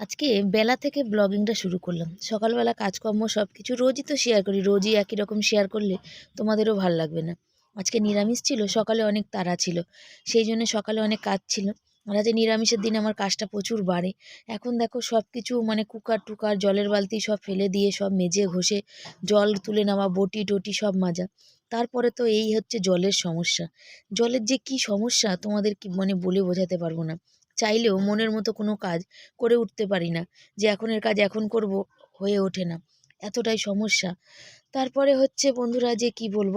আজকে বেলা থেকে ব্লগিংটা শুরু করলাম। সকালবেলা কাজকর্ম সব কিছু রোজই তো শেয়ার করি, রোজই একই রকম শেয়ার করলে তোমাদেরও ভালো লাগবে না। আজকে নিরামিষ ছিল, সকালে অনেক তাড়া ছিল, সেই জন্য সকালে অনেক কাজ ছিল। আর আজকে নিরামিষের দিন আমার কাজটা প্রচুর বাড়ে। এখন দেখো সব কিছু মানে কুকার টুকার, জলের বালতি সব ফেলে দিয়ে সব মেজে ঘষে জল তুলে নেওয়া, বটি টটি সব মাজা। তারপরে তো এই হচ্ছে জলের সমস্যা। জলের যে কি সমস্যা তোমাদের কি মানে বলে বোঝাতে পারব না। চাইলেও মনের মতো কোনো কাজ করে উঠতে পারি না যে এখনের কাজ এখন করব হয়ে ওঠে না। এতটাই সমস্যা। তারপরে হচ্ছে, বন্ধুরা, যে কি বলব?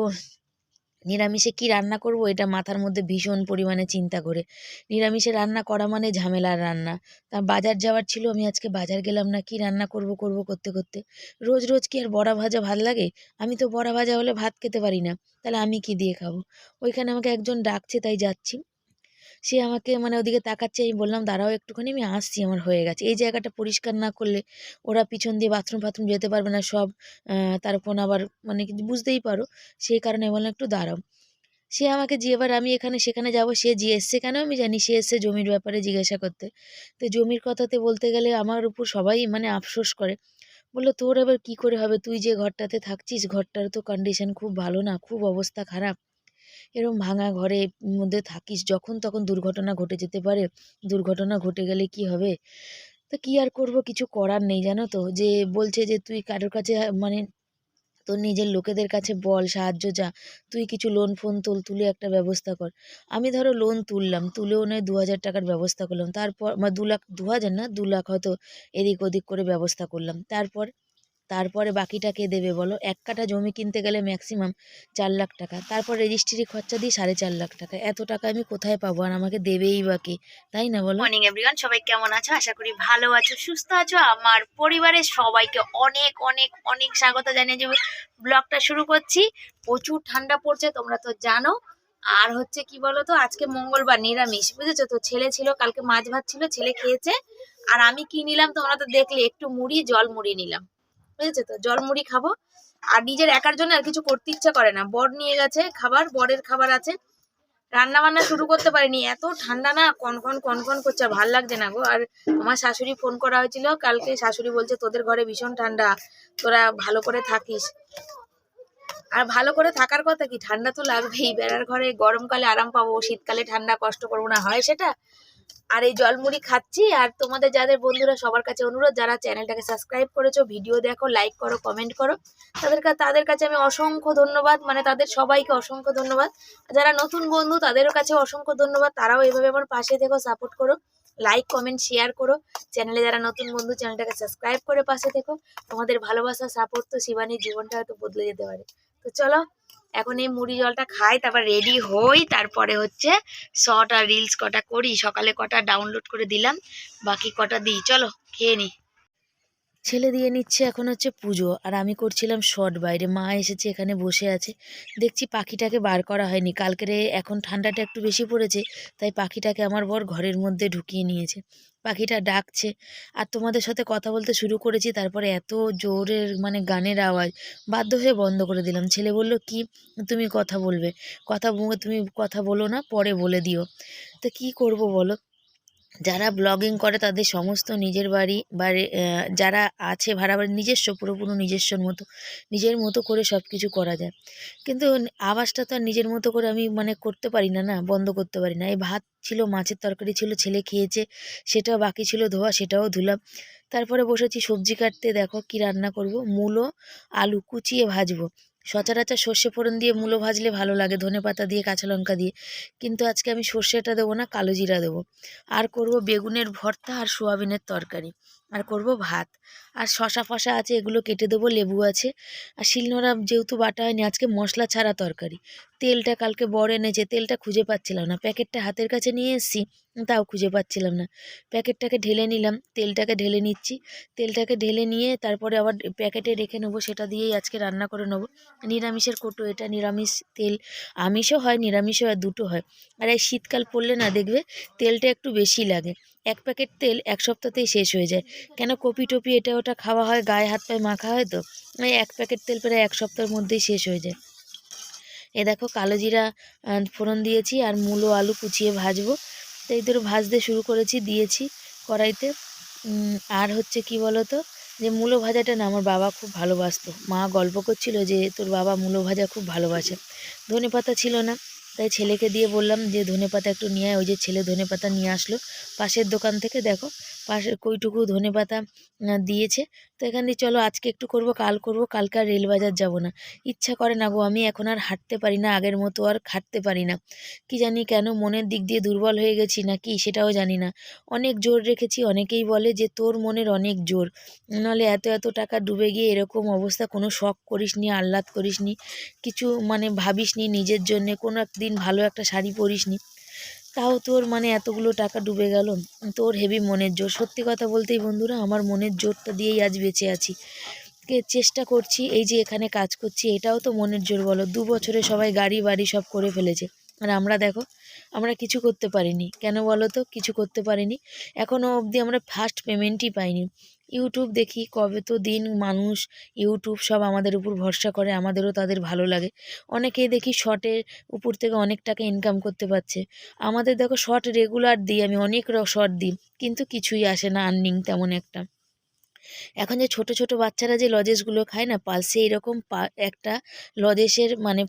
নিরামিষে কি রান্না করব এটা মাথার মধ্যে ভীষণ পরিমাণে চিন্তা করে। নিরামিষে রান্না করা মানে ঝামেলার রান্না। তা বাজার যাওয়ার ছিল, আমি আজকে বাজার গেলাম না, কি রান্না করব করব করতে করতে। রোজ রোজ কি আর বড়া ভাজা ভালো লাগে? আমি তো বড়া ভাজা হলে ভাত খেতে পারি না। তাহলে আমি কি দিয়ে খাব? ওইখানে আমাকে একজন ডাকছে, তাই যাচ্ছি। সে আমাকে মানে ওদিকে তাকাচ্ছে আমি বললাম দাঁড়াও একটুখানি আমি আসছি আমার হয়ে গেছে। এই জায়গাটা পরিষ্কার না করলে ওরা পিছন দিয়ে বাথরুম ফাথরুম যেতে পারবে না সব আহ, তার উপর আবার মানে বুঝতেই পারো সেই কারণে বললাম একটু দাঁড়াও। সে আমাকে যে এবার আমি এখানে সেখানে যাব সে যে এসছে কেন আমি জানি সে এসছে জমির ব্যাপারে জিজ্ঞাসা করতে। তো জমির কথাতে বলতে গেলে আমার উপর সবাই মানে আফসোস করে। বলল তোর এবার কি করে হবে? তুই যে ঘরটাতে থাকছিস ঘরটার তো কন্ডিশন খুব ভালো না খুব অবস্থা খারাপ। এরম ভাঙা ঘরের মধ্যে থাকিস, যখন তখন দুর্ঘটনা ঘটে যেতে পারে। দুর্ঘটনা ঘটে গেলে কি হবে? তো কি আর করব? কিছু করার নেই, জানো তো? যে বলছে যে, তুই কারোর কাছে মানে তোর নিজের লোকেদের কাছে বল, সাহায্য যা। তুই কিছু লোন ফোন তোল, তুলে একটা ব্যবস্থা কর। আমি ধরো লোন তুললাম, তুলেও নয়, দু হাজার টাকার ব্যবস্থা করলাম। তারপর দু লাখ, দু হাজার না, দু লাখ হয়তো এদিক ওদিক করে ব্যবস্থা করলাম। তারপর তারপরে বাকিটা কে দেবে বলো? এক কাঠা জমি কিনতে গেলে ম্যাক্সিমাম চার লাখ টাকা। তারপর রেজিস্ট্রি খরচা দিই সাড়ে চার লাখ টাকা। এত টাকা আমি কোথায় পাবো? আর আমাকে দেবেই বা কে? তাই না বলো? মর্নিং এভরিওয়ান সবাই কেমন আছো? আশা করি ভালো আছো, সুস্থ আছো। আমার পরিবারের সবাইকে অনেক অনেক অনেক স্বাগত জানিয়ে যে ব্লগটা শুরু করছি। প্রচুর ঠান্ডা পড়ছে, তোমরা তো জানো। আর হচ্ছে কি বলো তো? আজকে মঙ্গলবার, নিরামিষ, বুঝেছ তো? ছেলে ছিল, কালকে মাছ ভাত ছিল, ছেলে খেয়েছে। আর আমি কি নিলাম তোমরা তো দেখলে, একটু মুড়ি, জল মুড়ি নিলাম। বুঝেছ তো? জল মুড়ি খাব। আর নিজের একার জন্য আর কিছু করতে ইচ্ছা করে না। বর নিয়ে গেছে খাবার, বরের খাবার আছে। রান্না বান্না শুরু করতে পারিনি। এত ঠান্ডা না, কনকন কনকন করছে। ভালো লাগছে না গো। আর আমার শাশুড়ি ফোন করা হয়েছিল, কালকে শাশুড়ি বলছে, তোদের ঘরে ভীষণ ঠান্ডা। তোরা ভালো করে থাকিস। আর ভালো করে থাকার কথা কি? ঠান্ডা তো লাগবেই। বেড়ার ঘরে গরমকালে আরাম পাবো। শীতকালে ঠান্ডা কষ্ট করব না। হয় সেটা? আর এই জলমুড়ি খাচ্ছি। আর তোমাদের যাদের বন্ধুরা সবার কাছে অনুরোধ, যারা চ্যানেলটাকে সাবস্ক্রাইব করেছ, ভিডিও দেখো লাইক করো কমেন্ট করো তাদের তাদের কাছে আমি অসংখ্য ধন্যবাদ। মানে তাদের সবাইকে অসংখ্য ধন্যবাদ। যারা নতুন বন্ধু তাদের কাছে অসংখ্য ধন্যবাদ। তারাও এভাবে আমার পাশে থেকো সাপোর্ট করো লাইক কমেন্ট শেয়ার করো। চ্যানেলে যারা নতুন বন্ধু, চ্যানেলটাকে সাবস্ক্রাইব করে পাশে থেকো। তোমাদের ভালোবাসা সাপোর্ট তো শিবানীর জীবনটা হয়তো বদলে যেতে পারে। তো চলো এখন এই মুড়ি জলটা খাই, তারপর রেডি হই, তারপরে হচ্ছে শর্ট আর রিলস কটা করি, সকালে কটা ডাউনলোড করে দিলাম, বাকি কটা দিই, চলো, খেয়ে নি। ছেলে দিয়ে নিচ্ছে এখন হচ্ছে পুজো। আর আমি করছিলাম শর্ট বাইরে। মা এসেছে এখানে বসে আছে। দেখছি পাখিটাকে বার করা হয়নি। কালকেরে এখন ঠান্ডাটা একটু বেশি পড়েছে, তাই পাখিটাকে আমার বর ঘরের মধ্যে ঢুকিয়ে নিয়েছে। পাখিটা ডাকছে, আর তোমাদের সাথে কথা বলতে শুরু করেছি, তারপরে এত জোরের মানে গানের আওয়াজ। বাধ্য হয়ে বন্ধ করে দিলাম। ছেলে বলল, কি? তুমি কথা বলবে। কথা তুমি কথা বলো না, পরে বলে দিও। তো কি করব বলো? যারা ব্লগিং করে তাদের সমস্ত নিজের বাড়ি বাড়ি যারা আছে ভাড়া বাড়ি, নিজস্ব, পুরোপুরো নিজস্বর মতো, নিজের মতো করে সব কিছু করা যায়। কিন্তু আওয়াজটা তো আর নিজের মতো করে আমি মানে করতে পারি না না? বন্ধ করতে পারি না। এই ভাত ছিল, মাছের তরকারি ছিল, ছেলে খেয়েছে, সেটাও বাকি ছিল, ধোয়া সেটাও ধুলাম। তারপরে বসেছি, সবজি কাটতে, দেখো কি রান্না করব? মূলো, আলু কুচিয়ে ভাজবো। সচরাচর সর্ষে ফোড়ন দিয়ে মূলো ভাজলে ভালো লাগে, ধনে পাতা দিয়ে, কাঁচা লঙ্কা দিয়ে। কিন্তু আজকে আমি সর্ষেটা দেবো না, কালো জিরা দেবো। আর করব বেগুনের ভর্তা আর সোয়াবিনের তরকারি। আর করব ভাত। আর শশা ফশা আছে, এগুলো কেটে দেবো, লেবু আছে। আর শিলনোড়া যেহেতু বাটা হয়নি, আজকে মশলা ছাড়া তরকারি। তেলটা কালকে বড় এনেছে, তেলটা খুঁজে পাচ্ছিলাম না। প্যাকেটটা হাতের কাছে নিয়ে এসেছি, তাও খুঁজে পাচ্ছিলাম না। প্যাকেটটাকে ঢেলে নিলাম, তেলটাকে ঢেলে নিচ্ছি। তেলটাকে ঢেলে নিয়ে তারপরে আবার প্যাকেটে রেখে নেব, সেটা দিয়েই আজকে রান্না করে নেব। নিরামিষের কোটো এটা, নিরামিষ তেল। আমিষও হয়, নিরামিষও হয়, দুটো হয়। আর এই শীতকাল পড়লে না দেখবে, তেলটা একটু বেশি লাগে। এক প্যাকেট তেল এক সপ্তাহতেই শেষ হয়ে যায়। কেন কপি টপি এটা ওটা খাওয়া হয়, গায়ে হাত পায়ে মাখা হয় তো? এই এক প্যাকেট তেল প্রায় এক সপ্তাহের মধ্যেই শেষ হয়ে যায়। এ দেখো কালো জিরা ফোড়ন দিয়েছি আর মূলো আলু কুচিয়ে ভাজবো। তো এই ধরো ভাজতে শুরু করেছি, দিয়েছি কড়াইতে। আর হচ্ছে কি বলতো? যে মূলো ভাজাটা না আমার বাবা খুব ভালোবাসতো। মা গল্প করছিল যে তোর বাবা মূলো ভাজা খুব ভালোবাসে। ধনে পাতা ছিল না। তাই ছেলেকে দিয়ে বললাম যে ধনে পাতা একটু নিয়ে ওই যে ছেলে ধনে পাতা নিয়ে আসলো, পাশের দোকান থেকে দেখো পাশের কইটুকু ধনে পাতা দিয়েছে। তো এখান দিয়ে চলো আজকে একটু করব, কাল করব, কালকে আর রেলবাজার যাব না। ইচ্ছা করে না গো, আমি এখন আর হাঁটতে পারি না, আগের মতো আর খাটতে পারি না। কি জানি কেন মনের দিক দিয়ে দুর্বল হয়ে গেছি না কি সেটাও জানি না। অনেক জোর রেখেছি, অনেকেই বলে যে তোর মনের অনেক জোর। নাহলে এত এত টাকা ডুবে গিয়ে এরকম অবস্থা, কোনো শখ করিসনি, আহ্লাদ করিসনি, কিছু মানে ভাবিসনি নিজের জন্যে, কোনো একদিন ভালো একটা শাড়ি পরিসনি। তাও তোর মানে এতগুলো টাকা ডুবে গেল? তোর হেভি মনের জোর। সত্যি কথা বলতেই বন্ধুরা, আমার মনের জোরটা দিয়েই আজ বেঁচে আছি। কে চেষ্টা করছি, এই যে এখানে কাজ করছি, এটাও তো মনের জোর বলো। দু বছরে সবাই গাড়ি, বাড়ি সব করে ফেলেছে। আর আমরা দেখো, আমরা কিছু করতে পারিনি। কেন বলো তো? কিছু করতে পারিনি। এখনও অবধি আমরা ফার্স্ট পেমেন্টই পাইনি। ইউটিউব দেখি কবে তো দিন মানুষ ইউটিউব সব আমাদের উপর ভরসা করে, আমাদেরও তাদের ভালো লাগে। অনেকেই দেখি শর্টের উপর থেকে অনেক টাকা ইনকাম করতে পারছে। আমাদের দেখো শর্ট রেগুলার দিই আমি, অনেক শর্ট দিই, কিন্তু কিছুই আসে না আর্নিং তেমন একটা। এখন যে ছোট ছোট বাচ্চারা যে লজেসগুলো খায় না পালসে এরকম একটা লজেসের মানে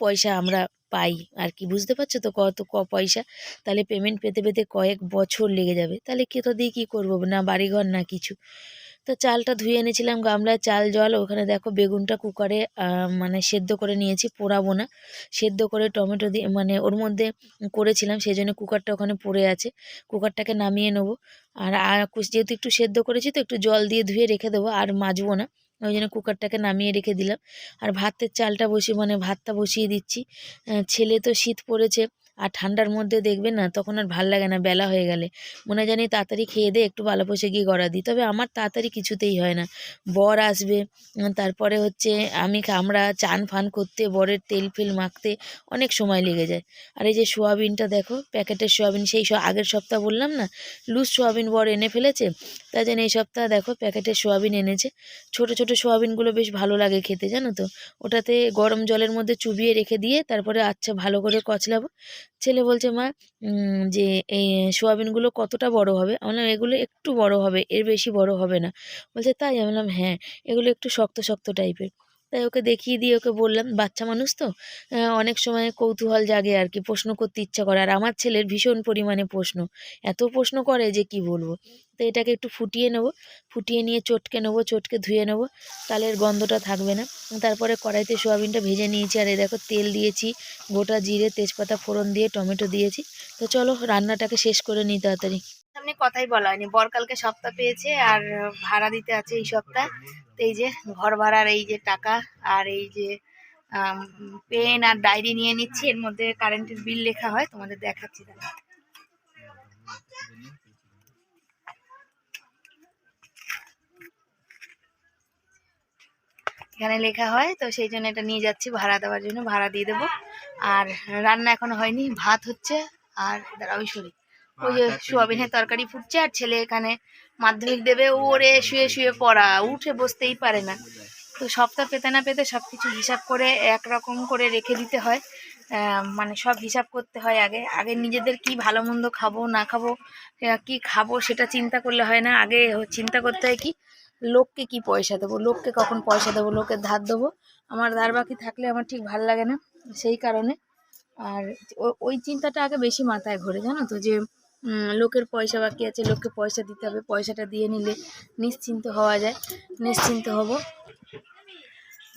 পয়সা আমরা পাই। আর কি, বুঝতে পারছ তো কত ক পয়সা? তাহলে পেমেন্ট পেতে পেতে কয়েক বছর লেগে যাবে। তাহলে কেতো দিয়ে কী করব? না বাড়িঘর, না কিছু। তো চালটা ধুয়ে এনেছিলাম, গামলায় চাল, জল, ওখানে দেখো বেগুনটা কুকারে মানে সেদ্ধ করে নিয়েছি, পোড়াবো না। সেদ্ধ করে টমেটো দিয়ে মানে ওর মধ্যে করেছিলাম সেই জন্য কুকারটা ওখানে পড়ে আছে। কুকারটাকে নামিয়ে নেব। আর আর যেহেতু একটু সেদ্ধ করেছি তো একটু জল দিয়ে ধুয়ে রেখে দেবো, আর মাজবো না। ওই জন্য কুকারটাকে নামিয়ে রেখে দিলাম। আর ভাতের চালটা বসিয়ে মানে ভাতটা বসিয়ে দিচ্ছি। ছেলে তো শীত পড়েছে আর ঠান্ডার মধ্যে দেখবেন না, তখন আর ভালো লাগে না, বেলা হয়ে গেলে। মনে জানি তাড়াতাড়ি খেয়ে দিয়ে একটু বালা পোষে গিয়ে গড়া দিই। তবে আমার তাড়াতাড়ি কিছুতেই হয় না। বর আসবে তারপরে হচ্ছে আমি আমরা চান ফান করতে, বরের তেল ফেল মাখতে অনেক সময় লেগে যায়। আর এই যে সোয়াবিনটা দেখো, প্যাকেটের সোয়াবিন, সেই আগের সপ্তাহ বললাম না, লুজ সোয়াবিন বর এনে ফেলেছে তাই জন্য এই সপ্তাহ দেখো প্যাকেটের সোয়াবিন এনেছে। ছোট ছোট সোয়াবিনগুলো বেশ ভালো লাগে খেতে, জানো তো? ওটাতে গরম জলের মধ্যে চুবিয়ে রেখে দিয়ে তারপরে আচ্ছা ভালো করে কচলাবো। ছেলে বলছে, মা যে এই সোয়াবিনগুলো কতটা বড় হবে? আমি বললাম, এগুলো একটু বড় হবে, এর বেশি বড় হবে না। বলছে, তাই? আমি বললাম হ্যাঁ এগুলো একটু শক্ত শক্ত টাইপের তাই ওকে দেখিয়ে দিয়ে ওকে বললাম, বাচ্চা মানুষ তো? অনেক সময় কৌতূহল জাগে আর কি, প্রশ্ন করতে ইচ্ছা করে। আর আমার ছেলের ভীষণ পরিমাণে প্রশ্ন, এত প্রশ্ন করে যে কি বলব? তো এটাকে একটু ফুটিয়ে নেব, ফুটিয়ে নিয়ে চটকে নেব, চটকে ধুয়ে নেব, তাহলে এর গন্ধটা থাকবে না। তারপরে কড়াইতে সোয়াবিনটা ভেজে নিয়েছি, আর এই দেখো তেল দিয়েছি, গোটা জিরে, তেজপাতা, ফোড়ন দিয়ে, টমেটো দিয়েছি। তো চলো রান্নাটাকে শেষ করে নিই তাড়াতাড়ি। সামনে কথাই বলা হয়নি, বরকালকে সপ্তাহ পেয়েছে আর ভাড়া দিতে আছে এই সপ্তাহ। এই যে ঘর ভাড়ার এই যে টাকা আর এই যে পেন আর ডায়েরি নিয়ে নিচ্ছি। এর মধ্যে কারেন্টের বিল লেখা হয়, তোমাদের দেখাচ্ছি দাঁড়া এখানে লেখা হয়, তো সেই জন্য এটা নিয়ে যাচ্ছি ভাড়া দেওয়ার জন্য, ভাড়া দিয়ে দেবো। আর রান্না এখনও হয়নি, ভাত হচ্ছে, আর দাঁড়াও সরি। ওই যে সোয়াবিনের তরকারি ফুটছে আর ছেলে এখানে মাধ্যমিক দেবে ওরে শুয়ে শুয়ে পড়া উঠে বসতেই পারে না। তো সপ্তাহ পেতে না পেতে সব কিছু হিসাব করে একরকম করে রেখে দিতে হয়। মানে সব হিসাব করতে হয় আগে। আগে নিজেদের কি ভালো মন্দ খাব না খাব কি খাব সেটা চিন্তা করলে হয় না। আগে চিন্তা করতে হয় কি লোককে কি পয়সা দেবো লোককে কখন পয়সা দেবো লোকের ধার দেবো। আমার ধার বাকি থাকলে আমার ঠিক ভালো লাগে না সেই কারণে। আর ও- ওই চিন্তাটা আগে বেশি মাথায় ঘোরে জানো তো যে লোকের পয়সা বাকি আছে, লোককে পয়সা দিতে হবে, পয়সাটা দিয়ে নিলে নিশ্চিন্ত হওয়া যায়, নিশ্চিন্ত হব।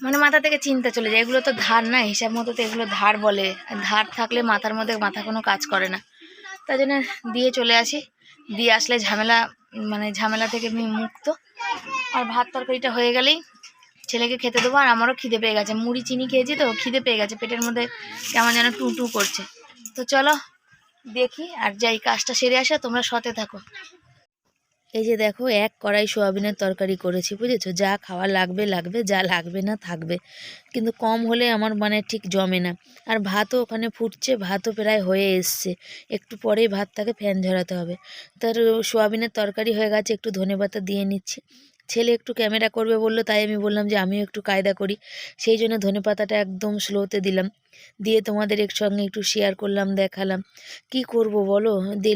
মানে মাথা থেকে চিন্তা চলে যায়, এগুলো তো ধার না, হিসাব মতো তো এগুলো ধার বলে। ধার থাকলে মাথার মধ্যে মাথা কোনো কাজ করে না। তাই জন্য দিয়ে চলে আসি, দিয়ে আসলে ঝামেলা মানে ঝামেলা থেকে আমি মুক্ত। আর ভাত তরকারিটা হয়ে গেলেই ছেলেকে খেতে দেবো, আর আমারও খিদে পেয়ে গেছে। মুড়ি, চিনি খেয়েছি তো, খিদে পেয়ে গেছে, পেটের মধ্যে কেমন যেন টু টু করছে। তো চলো দেখি আর যাই, কাজটা সেরে আসা, তোমরা সতে থাকো। এই যে দেখো, এক কড়াই সোয়াবিনের তরকারি করেছি, বুঝেছ? যা খাওয়া লাগবে লাগবে, যা লাগবে না, থাকবে। কিন্তু কম হলে আমার মানে ঠিক জমে না। আর ভাতও ওখানে ফুটছে, ভাতও প্রায় হয়ে এসছে। একটু পরেই ভাতটাকে ফ্যান ঝরাতে হবে। তার সোয়াবিনের তরকারি হয়ে গেছে, একটু ধনেপাতা দিয়ে নিচ্ছি। ছেলে একটু ক্যামেরা করবে বলল, তাই আমি বললাম যে আমিও একটু কায়দা করি। সেই জন্য ধনে পাতাটা একদম স্লোতে দিলাম। দিয়ে তোমাদের সঙ্গে একটু শেয়ার করলাম, দেখালাম। কি করব বলো?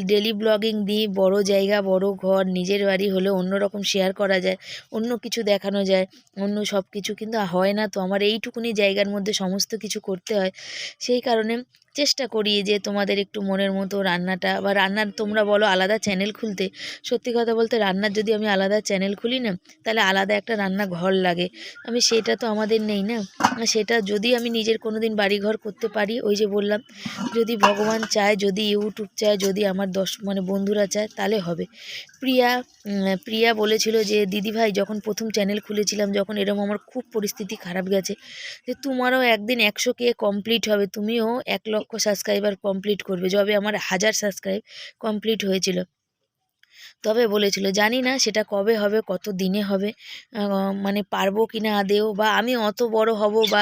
ডেলি ব্লগিং দিই, বড় জায়গা, বড় ঘর, নিজের বাড়ি হলে অন্য রকম শেয়ার করা যায়, অন্য কিছু দেখানো যায়, অন্য সব কিছু কিন্তু হয় না তো, আমার এইটুকুনি জায়গার মধ্যে সমস্ত কিছু করতে হয়। সেই কারণে চেষ্টা করি যে তোমাদের একটু মনের মতো রান্নাটা বা রান্নার তোমরা বলো আলাদা চ্যানেল খুলতে। সত্যি কথা বলতে রান্নার যদি আমি আলাদা চ্যানেল খুলি না, তাহলে আলাদা একটা রান্না ঘর লাগে। আমি সেটা তো আমাদের নেই না? সেটা যদি আমি নিজের কোনো দিন বাড়িঘর করতে পারি, ওই যে বললাম, যদি ভগবান চায়, যদি ইউটিউব চায়, যদি আমার দশ মানে বন্ধুরা চায়, তাহলে হবে। প্রিয়া প্রিয়া বলেছিল যে, দিদিভাই, যখন প্রথম চ্যানেল খুলেছিলাম, যখন এরকম আমার খুব পরিস্থিতি খারাপ গেছে, যে তোমারও একদিন একশো কে কমপ্লিট হবে, তুমিও এক লক্ষ সাবস্ক্রাইবার কমপ্লিট করবে। যবে আমার হাজার সাবস্ক্রাইব কমপ্লিট হয়েছিল। তবে বলেছিল জানি না সেটা কবে হবে কত দিনে হবে মানে পারব কি না আদেও বা আমি অত বড় হব বা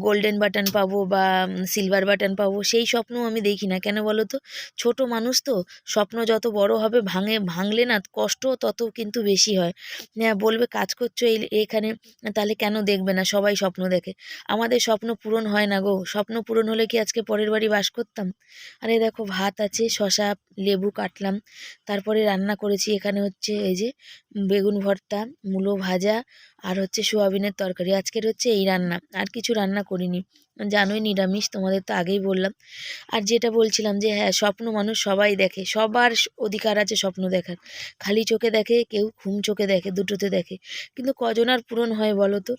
গোল্ডেন বাটন পাবো বা সিলভার বাটন পাবো সেই স্বপ্নও আমি দেখি না। কেন বলো তো? ছোট মানুষ তো স্বপ্ন যত বড় হবে ভাঙে ভাঙলে না কষ্ট তত কিন্তু বেশি হয়। হ্যাঁ, বলবে কাজ করছ এই এখানে তাহলে কেন দেখবে না? সবাই স্বপ্ন দেখে। আমাদের স্বপ্ন পূরণ হয় না গো। স্বপ্ন পূরণ হলে কি আজকে পরের বাড়ি বাস করতাম? আরে দেখো ভাত আছে শশা লেবু কাটলাম তারপরে রান্না করেছি। এখানে হচ্ছে এই যে বেগুন ভর্তা, মূলো ভাজা আর হচ্ছে সোয়াবিনের তরকারি। আজকের হচ্ছে এই রান্না। আর কিছু রান্না করিনি। জানোই নিরামিষ, তোমাদের তো আগেই বললাম। আর যেটা বলছিলাম যে হ্যাঁ স্বপ্ন মানুষ সবাই দেখে। সবার অধিকার আছে স্বপ্ন দেখার। খালি চোখে দেখে, কেউ ঘুম চোখে দেখে, দুটোতে দেখে। কিন্তু কজন আর পূরণ হয় বলো তো?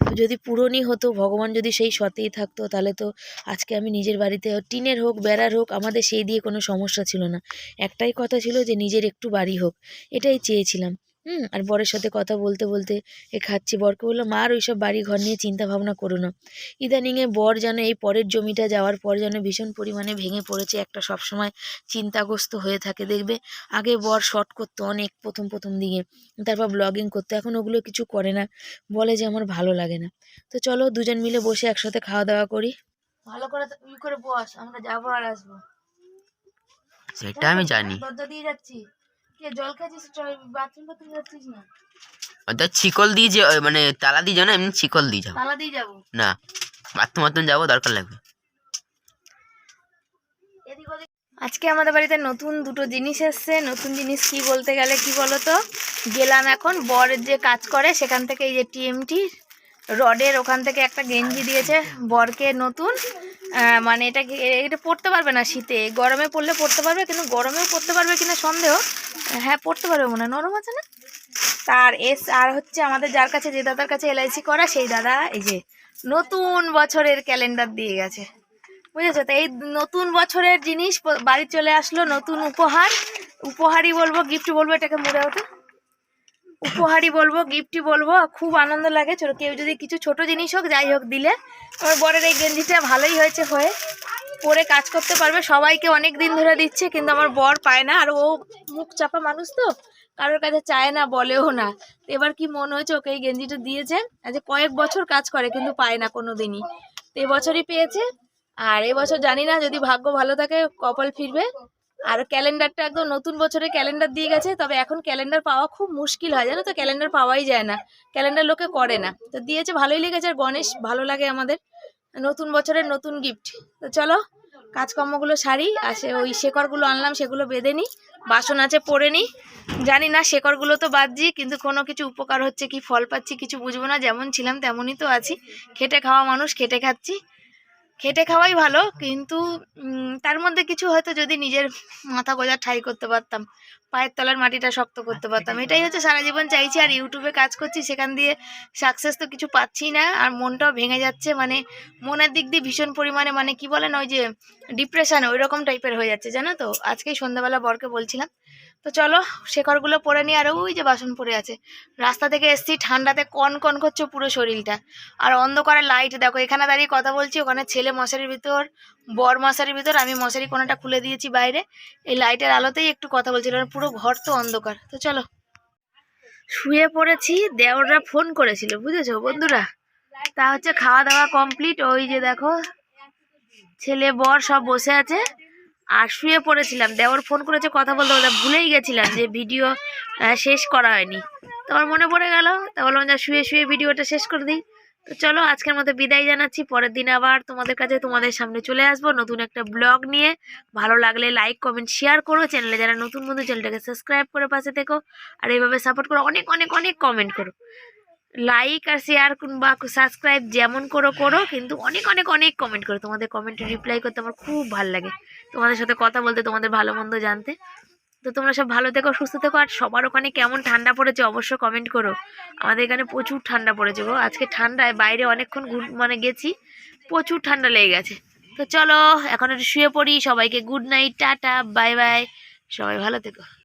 যদি পূরণই হতো, ভগবান যদি সেই সতেই থাকতো, তাহলে তো আজকে আমি নিজের বাড়িতে টিনের হোক, বেড়ার হোক, আমাদের সেই দিয়ে কোনো সমস্যা ছিল না। একটাই কথা ছিল যে নিজের একটু বাড়ি হোক, এটাই চেয়েছিলাম। হুম আর বরের সাথে কথা বলতে বলতে এ খাচ্ছি। বরকে বলল মা আর ওইসব বাড়ি ঘর নিয়ে চিন্তা ভাবনা করো না। ইদানিংয়ে বর যেন এই পরের জমিটা যাওয়ার পর যেন ভীষণ পরিমাণে ভেঙে পড়েছে। একটা সবসময় চিন্তাগ্রস্ত হয়ে থাকে দেখবে? আগে বর শর্ট করতো অনেক প্রথম প্রথম দিকে তারপর ব্লগিং করতো এখন ওগুলো কিছু করে না। বলে যে আমার ভালো লাগে না। তো চলো দুজন মিলে বসে একসাথে খাওয়া দাওয়া করি। ভালো করে ই করে বস আমরা যাব আর আসব। সেটা আমি জানি। দিয়ে যাচ্ছি। কে জল খাচ্ছিস বাথরুম বাথরুম যাচ্ছিস না। ওটা চিকল দিয়ে যে মানে তালা দিয়ে যাও না এমনি চিকল দিয়ে যাও। তালা দিয়ে যাব। না বাথরুম বাথরুম যাব দরকার লাগবে। আজকে আমাদের বাড়িতে নতুন দুটো জিনিস এসছে। নতুন জিনিস কি বলতে গেলে কি বলতো? গেলাম এখন বরের যে কাজ করে সেখান থেকে এই যে টিএমটি রডের ওখান থেকে একটা গেঞ্জি দিয়েছে, বরকে নতুন। মানে এটা এটা পরতে পারবে না শীতে। গরমে পড়লে পড়তে পারবে, কিন্তু গরমেও পড়তে পারবে কিনা সন্দেহ। হ্যাঁ পড়তে পারবে মনে নরম আছে না? তার এস আর হচ্ছে আমাদের যার কাছে, যে দাদার কাছে এলআইসি করা, সেই দাদা এই যে নতুন বছরের ক্যালেন্ডার দিয়ে গেছে। বুঝেছ? তো এই নতুন বছরের জিনিস, বাড়ি চলে আসলো নতুন উপহার। উপহারই বলব গিফট বলব, এটাকে মুড়ে হতো উপহারই বলব গিফটই বলব, খুব আনন্দ লাগে। ছোট কেউ যদি কিছু ছোট জিনিস হোক, যাই হোক দিলে। আমার বরের এই গেঞ্জিটা ভালোই হয়েছে হয়ে। পরে কাজ করতে পারবে, সবাইকে অনেক দিন ধরে দিচ্ছে, কিন্তু আমার বর পায় না। আর ও মুখ চাপা মানুষ তো, কারোর কাছে চায় না, বলেও না। এবার কি মনে হয়েছে, ওকে এই গেঞ্জিটা দিয়েছে আজ কয়েক বছর কাজ করে, কিন্তু পায় না কোনো দিনই তো এবছরই পেয়েছে। আর এবছর জানি না, যদি ভাগ্য ভালো থাকে, কপাল ফিরবে। আর ক্যালেন্ডারটা একদম নতুন বছরের ক্যালেন্ডার দিয়ে গেছে, তবে এখন ক্যালেন্ডার পাওয়া খুব মুশকিল হয়, জানো তো? ক্যালেন্ডার পাওয়াই যায় না, ক্যালেন্ডার লোকে করে না। তো দিয়েছে, ভালোই লেগেছে আর গণেশ, ভালো লাগে আমাদের। নতুন বছরের নতুন গিফট তো চলো, কাজকর্মগুলো সারি, আর সে ওই শেকড়গুলো আনলাম, সেগুলো বেঁধে নিই, বাসন আছে পরে নিই। জানি না শেকড়গুলো তো বাদছি কিন্তু কোনো কিছু উপকার হচ্ছে কি, ফল পাচ্ছি, কিছু বুঝব না, যেমন ছিলাম তেমনই তো আছি। খেটে খাওয়া মানুষ, খেটে খাচ্ছি। খেটে খাওয়াই ভালো কিন্তু তার মধ্যে কিছু হয়তো যদি নিজের মাথা গোজা ঠাই করতে পারতাম পায়ের তলার মাটিটা শক্ত করতে পারতাম এটাই হচ্ছে সারা জীবন চাইছি আর ইউটিউবে কাজ করছি সেখান দিয়ে সাকসেস তো কিছু পাচ্ছি না আর মনটাও ভেঙে যাচ্ছে মানে মনের দিক দিয়ে ভীষণ পরিমাণে মানে কি বলেন ওই যে ডিপ্রেশন ওই রকম টাইপের হয়ে যাচ্ছে জানো তো? আজকেই সন্ধ্যাবেলা বরকে বলছিলাম তো চলো শেখরগুলো পরে নিই, আর ওই যে বাসন পড়ে আছে। রাস্তা থেকে এসছি, ঠান্ডাতে কন কন করছে পুরো শরীরটা। আর অন্ধকারে লাইট দেখো, এখানে দাঁড়িয়ে কথা বলছি, ওখানে ছেলে মশারির ভিতর, বর মশারির ভিতর, আমি মশারি কোনাটা খুলে দিয়েছি বাইরে। এই লাইটের আলোতেই একটু কথা বলছিলাম পুরো ঘর তো অন্ধকার। তো চলো। শুয়ে পড়েছি, দেওররা ফোন করেছিল, বুঝেছ বন্ধুরা? তা হচ্ছে খাওয়া দাওয়া কমপ্লিট ওই যে দেখো, ছেলে বর সব বসে আছে। আর শুয়ে পড়েছিলাম। দেওর ফোন করেছে, কথা বলতে বলতে ভুলেই গেছিলাম যে ভিডিও শেষ করা হয়নি। তো আমার মনে পড়ে গেল, তা বললাম যা শুয়ে শুয়ে ভিডিওটা শেষ করে দিই। তো চলো, আজকের মতো বিদায় জানাচ্ছি। পরের দিন আবার তোমাদের কাছে তোমাদের সামনে চলে আসব নতুন একটা ব্লগ নিয়ে। ভালো লাগলে লাইক কমেন্ট শেয়ার করো। চ্যানেলে যারা নতুন বন্ধু চ্যানেলটাকে সাবস্ক্রাইব করে পাশে থেকো। আর এইভাবে সাপোর্ট করো, অনেক অনেক অনেক কমেন্ট করো। লাইক আর শেয়ার বা সাবস্ক্রাইব যেমন করো করো, কিন্তু অনেক অনেক অনেক কমেন্ট করো। তোমাদের কমেন্টে রিপ্লাই করতে আমার খুব ভালো লাগে। তোমাদের সাথে কথা বলতে, তোমাদের ভালো মন্দ জানতে। তো তোমরা সব ভালো থেকো, সুস্থ থেকো, আর সবার ওখানে কেমন ঠান্ডা পড়েছে অবশ্যই কমেন্ট করো। আমাদের এখানে প্রচুর ঠান্ডা পড়েছে গো। আজকে ঠান্ডায় বাইরে অনেকক্ষণ ঘুর- মানে গেছি, প্রচুর ঠান্ডা লেগে গেছে। তো চলো, এখন একটু শুয়ে পড়ি, সবাইকে good night tata bye bye সবাই ভালো থেকো।